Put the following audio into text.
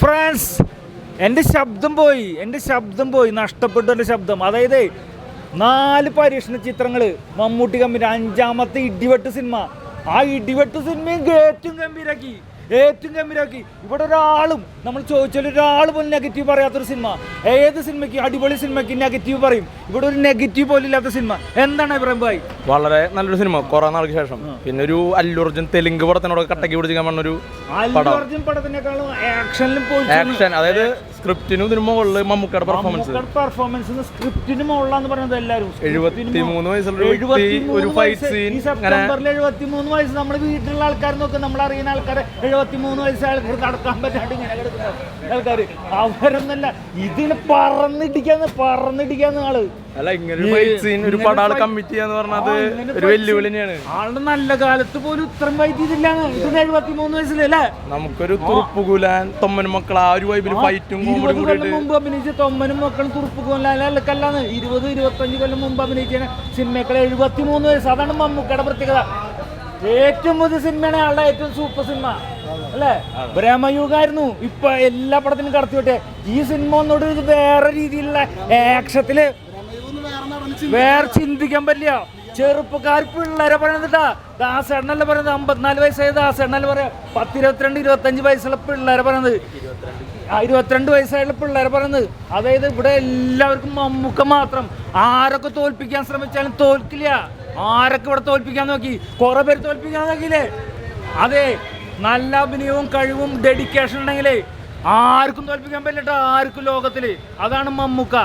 France എന്റെ ശബ്ദം പോയി എന്റെ ശബ്ദം പോയി നഷ്ടപ്പെട്ടു എന്റെ ശബ്ദം. അതായത് നാല് പരീക്ഷണ ചിത്രങ്ങൾ മമ്മൂട്ടി കമ്പനി അഞ്ചാമത്തെ ഇടിവെട്ട് സിനിമ. ആ ഇടിവെട്ട് സിനിമയും ഗേറ്റും ഗംഭീരാക്കി. ഏറ്റവും ഗംഭീരാക്കി. ഇവിടെ ഒരാളും നമ്മൾ ചോദിച്ചാൽ ഒരാൾ പോലും നെഗറ്റീവ് പറയാത്തൊരു സിനിമ ഏത് സിനിമയ്ക്ക് അടിപൊളി സിനിമയ്ക്ക് നെഗറ്റീവ് പറയും. ഇവിടെ ഒരു നെഗറ്റീവ് പോലും ഇല്ലാത്ത സിനിമ എന്താണ് അഭിപ്രായം ഭായി? വളരെ നല്ലൊരു സിനിമ കുറെ നാൾക്ക് ശേഷം. പിന്നെ ഒരു അല്ലൂർജൻ തെലുങ്ക് പടത്തിനോട് കട്ടക്കി പിടിച്ചു പടത്തിനേക്കാളും ആക്ഷനിലും പോയി ആക്ഷൻ അതായത് സ്ക്രിപ്റ്റിനും ഇതിനു മുകളിൽ മമ്മൂക്കയുടെ പെർഫോമൻസ് പെർഫോമൻസ് സ്ക്രിപ്റ്റിന് മുകളിലാന്ന് പറയുന്നത് എല്ലാവരും. എഴുപത്തി മൂന്ന് വയസ്സുള്ള ഒരു ഫൈറ്റ് സീൻ സെപ്റ്റംബറിൽ എഴുപത്തി മൂന്ന് വയസ്സ് നമ്മൾ വീട്ടിലുള്ള ആൾക്കാർ നോക്കും നമ്മൾ അറിയുന്ന ആൾക്കാരെ എഴുപത്തി മൂന്ന് വയസ്സ് ആൾക്കാർ നടക്കാൻ പറ്റാണ്ട് ഇങ്ങനെ കിടക്കുന്ന. ആൾക്കാർ അവരൊന്നല്ല ഇതിന് പറന്നിടിക്കാന്ന് പറന്നിടിക്കാന്ന് ആൾ. അല്ല ഇങ്ങനെ ഒരു പടാൾ കമ്മിറ്റ് ചെയ്യാന്ന് പറഞ്ഞത് ഒരു വെല്ലുവിളി തന്നെയാണ്. ആളുടെ നല്ല കാലത്ത് പോലും ഇത്രയും വൈദ്യുതില്ല എഴുപത്തി മൂന്ന് വയസ്സിലല്ലേ നമുക്കൊരു തുറുപ്പുകുലാൻ തൊമ്മനും മക്കൾ ആ ഒരു വൈബിൽ ഫൈറ്റും കൊല്ലം മുമ്പ് അഭിനയിച്ച തൊമ്മനും മക്കളും തുറുപ്പ് കൊല്ലാനല്ലക്കല്ലാന്ന് ഇരുപത് ഇരുപത്തഞ്ച് കൊല്ലം മുമ്പ് അഭിനയിച്ച സിനിമകൾ എഴുപത്തി മൂന്ന് വയസ്സ്. അതാണ് മമ്മൂക്കയുടെ പ്രത്യേകത. ഏറ്റവും പുതിയ സിനിമയാണ് ആളുടെ ഏറ്റവും സൂപ്പർ സിനിമ. അല്ലേ? ബ്രഹ്മയുഗായിരുന്നു ഇപ്പൊ എല്ലാ പടത്തിനും കടത്തി വിട്ടെ. ഈ സിനിമ ഒന്നോട് വേറെ രീതിയിലുള്ള ആക്ഷത്തിൽ വേറെ ചിന്തിക്കാൻ പറ്റില്ല. ചെറുപ്പക്കാർ പിള്ളേരെ പറയുന്നതാ ദാസേണ്ണല്ല പറയുന്നത്? അമ്പത്തിനാല് വയസ്സായ ദാസേണ്ണല്ല പറയാ പത്തിരുപത്തിരണ്ട് ഇരുപത്തഞ്ച് വയസ്സുള്ള പിള്ളേരെ പറയുന്നത്. ഇരുപത്തിരണ്ട് വയസ്സായുള്ള പിള്ളേരെ പറയുന്നത്. അതായത് ഇവിടെ എല്ലാവർക്കും മമ്മൂക്ക മാത്രം. ആരൊക്കെ തോൽപ്പിക്കാൻ ശ്രമിച്ചാലും തോൽക്കില്ല. ആരൊക്കെ ഇവിടെ തോൽപ്പിക്കാൻ നോക്കി? കുറെ പേര് തോൽപ്പിക്കാൻ നോക്കിയില്ലേ? അതെ നല്ല അഭിനയവും കഴിവും ഡെഡിക്കേഷൻ ഉണ്ടെങ്കിലേ ആർക്കും തോൽപ്പിക്കാൻ പറ്റില്ല ആർക്കും ലോകത്തിൽ. അതാണ് മമ്മൂക്ക.